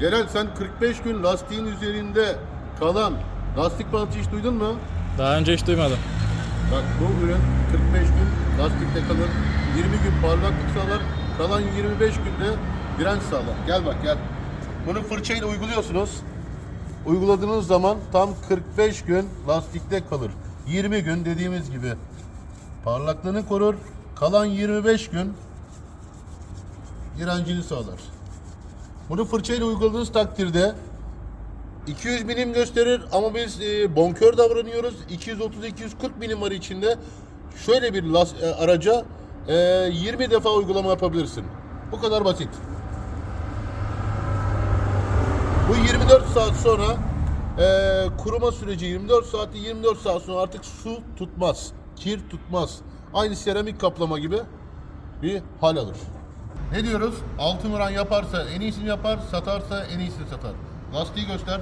Celal sen 45 gün lastiğin üzerinde kalan lastik balığı hiç duydun mu? Daha önce hiç duymadım. Bak bu ürün 45 gün lastikte kalır. 20 gün parlaklık sağlar. Kalan 25 günde direnç sağlar. Gel bak gel. Bunu fırçayla uyguluyorsunuz. Uyguladığınız zaman tam 45 gün lastikte kalır. 20 gün dediğimiz gibi parlaklığını korur. Kalan 25 gün direncini sağlar. Bunu fırçayla uyguladığınız takdirde 200 milim gösterir ama biz e, bonkör davranıyoruz. 230-240 milim var içinde. Şöyle bir las, e, araca e, 20 defa uygulama yapabilirsin. Bu kadar basit. Bu 24 saat sonra e, kuruma süreci 24 saati 24 saat sonra artık su tutmaz. Kir tutmaz. Aynı seramik kaplama gibi bir hal alır. Ne diyoruz? Altın oran yaparsa en iyisini yapar, satarsa en iyisini satar. Lastiği göster.